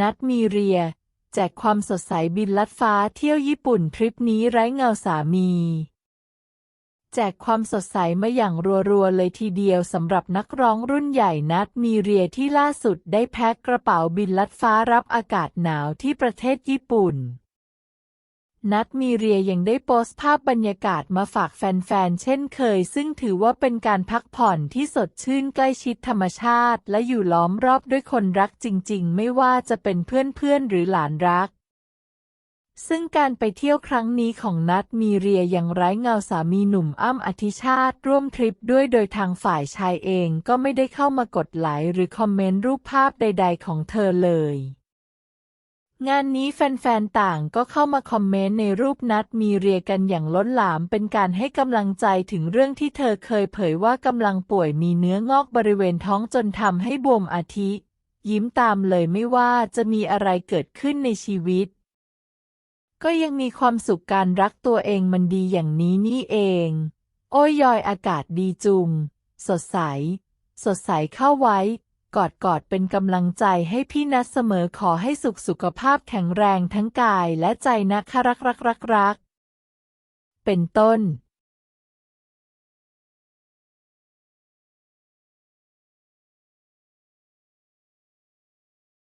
นัดมีเรีย แจกความสดใสบินลัดฟ้าเที่ยวญี่ปุ่นทริปนี้ไร้เงาสามี แจกความสดใสมาอย่างรัวๆ เลยทีเดียวสำหรับนักร้องรุ่นใหญ่นัดมีเรียที่ล่าสุดได้แพ็คกระเป๋าบินลัดฟ้ารับอากาศหนาวที่ประเทศญี่ปุ่น นัดมีเรียยังได้โพสต์ภาพบรรยากาศมาฝากแฟนๆ เช่นเคย ซึ่งถือว่าเป็นการพักผ่อนที่สดชื่นใกล้ชิดธรรมชาติ และอยู่ล้อมรอบด้วยคนรักจริงๆ ไม่ว่าจะเป็นเพื่อนๆ หรือหลานรัก ซึ่งการไปเที่ยวครั้งนี้ของนัดมีเรียยังไร้เงาสามีหนุ่มอ้ำอธิชาติ ร่วมทริปด้วยโดยทางฝ่ายชายเองก็ไม่ได้เข้ามากดไลค์หรือคอมเมนต์รูปภาพใด ๆ ของเธอเลย งานนี้แฟนๆ ต่างก็เข้ามาคอมเมนต์ในรูปนัดมีเรียกันอย่างล้นหลามเป็นการให้กำลังใจถึงเรื่องที่เธอเคยเผยว่ากำลังป่วยมีเนื้องอกบริเวณท้องจนทำให้บวมอาทิ ยิ้มตามเลยไม่ว่าจะมีอะไรเกิดขึ้นในชีวิต ก็ยังมีความสุขการรักตัวเองมันดีอย่างนี้นี่เอง โอ้ยยอยอากาศดีจุง สดใส สดใสเข้าไว้ กอดกอดเป็นกำลังใจให้พี่นัดเสมอขอให้สุขสุขภาพแข็งแรงทั้งกายและใจนะคะรักรักรักรักเป็นต้น